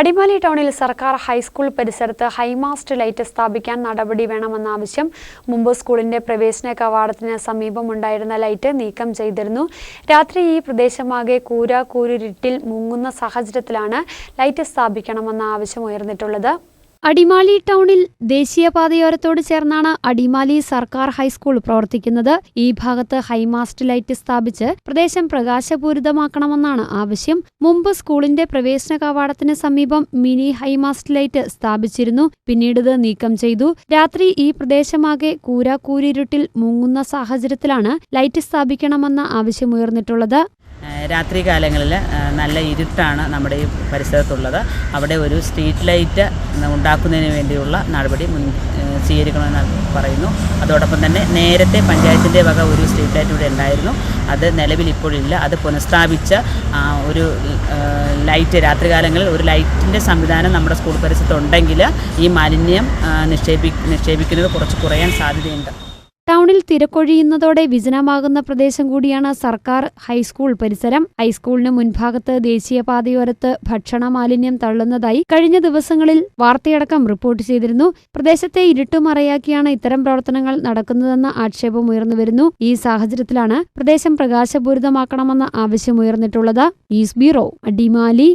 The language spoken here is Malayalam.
അടിമാലി ടൗണിൽ സർക്കാർ ഹൈസ്കൂൾ പരിസരത്ത് ഹൈമാസ്റ്റ് ലൈറ്റ് സ്ഥാപിക്കാൻ നടപടി വേണമെന്ന ആവശ്യം മുമ്പ് സ്കൂളിന്റെ പ്രവേശന കവാടത്തിന് സമീപമുണ്ടായിരുന്ന ലൈറ്റ് നീക്കം ചെയ്തിരുന്നു. രാത്രി ഈ പ്രദേശമാകെ കൂര കൂരിരുട്ടിൽ മുങ്ങുന്ന സാഹചര്യത്തിലാണ് ലൈറ്റ് സ്ഥാപിക്കണമെന്ന ആവശ്യം ഉയർന്നിട്ടുള്ളത്. അടിമാലി ടൗണിൽ ദേശീയപാതയോരത്തോട് ചേർന്നാണ് അടിമാലി സർക്കാർ ഹൈസ്കൂൾ പ്രവർത്തിക്കുന്നത്. ഈ ഭാഗത്ത് ഹൈമാസ്റ്റ് ലൈറ്റ് സ്ഥാപിച്ച് പ്രദേശം പ്രകാശപൂരിതമാക്കണമെന്നാണ് ആവശ്യം. മുമ്പ് സ്കൂളിന്റെ പ്രവേശന കവാടത്തിന് സമീപം മിനി ഹൈമാസ്റ്റ് ലൈറ്റ് സ്ഥാപിച്ചിരുന്നു. പിന്നീട് ഇത് നീക്കം ചെയ്തു. രാത്രി ഈ പ്രദേശമാകെ കൂരാക്കൂരിരുട്ടിൽ മുങ്ങുന്ന സാഹചര്യത്തിലാണ് ലൈറ്റ് സ്ഥാപിക്കണമെന്ന ആവശ്യമുയർന്നിട്ടുള്ളത് രാത്രി കാലങ്ങളിൽ നല്ല ഇരുട്ടാണ് നമ്മുടെ ഈ പരിസരത്തുള്ളത്. അവിടെ ഒരു സ്ട്രീറ്റ് ലൈറ്റ് ഉണ്ടാക്കുന്നതിന് വേണ്ടിയുള്ള നടപടി മുൻ സ്വീകരിക്കണമെന്ന് പറയുന്നു. അതോടൊപ്പം തന്നെ നേരത്തെ പഞ്ചായത്തിന്റെ വക ഒരു സ്ട്രീറ്റ് ലൈറ്റ് ഇവിടെ ഉണ്ടായിരുന്നു. അത് നിലവിൽ ഇപ്പോഴില്ല. അത് പുനഃസ്ഥാപിച്ച ഒരു ലൈറ്റ് രാത്രികാലങ്ങളിൽ ഒരു ലൈറ്റിന്റെ സംവിധാനം നമ്മുടെ സ്കൂൾ പരിസരത്തുണ്ടെങ്കിൽ ഈ മാലിന്യം നിക്ഷേപി നിക്ഷേപിക്കുന്നത് കുറച്ച് കുറയാൻ സാധ്യതയുണ്ട്. ടൗണിൽ തിരക്കൊഴിയുന്നതോടെ വിജനമാകുന്ന പ്രദേശം കൂടിയാണ് സർക്കാർ ഹൈസ്കൂൾ പരിസരം. ഹൈസ്കൂളിന് മുൻഭാഗത്ത് ദേശീയപാതയോരത്ത് ഭക്ഷണ മാലിന്യം തള്ളുന്നതായി കഴിഞ്ഞ ദിവസങ്ങളിൽ വാർത്തയടക്കം റിപ്പോർട്ട് ചെയ്തിരുന്നു. പ്രദേശത്തെ ഇരുട്ടുമറയാക്കിയാണ് ഇത്തരം പ്രവർത്തനങ്ങൾ നടക്കുന്നതെന്ന ആക്ഷേപം ഉയർന്നുവരുന്നു ഈ സാഹചര്യത്തിലാണ് പ്രദേശം പ്രകാശപൂരിതമാക്കണമെന്ന ആവശ്യമുയർന്നിട്ടുള്ളത് ഈസ് ബ്യൂറോ അടിമാലി.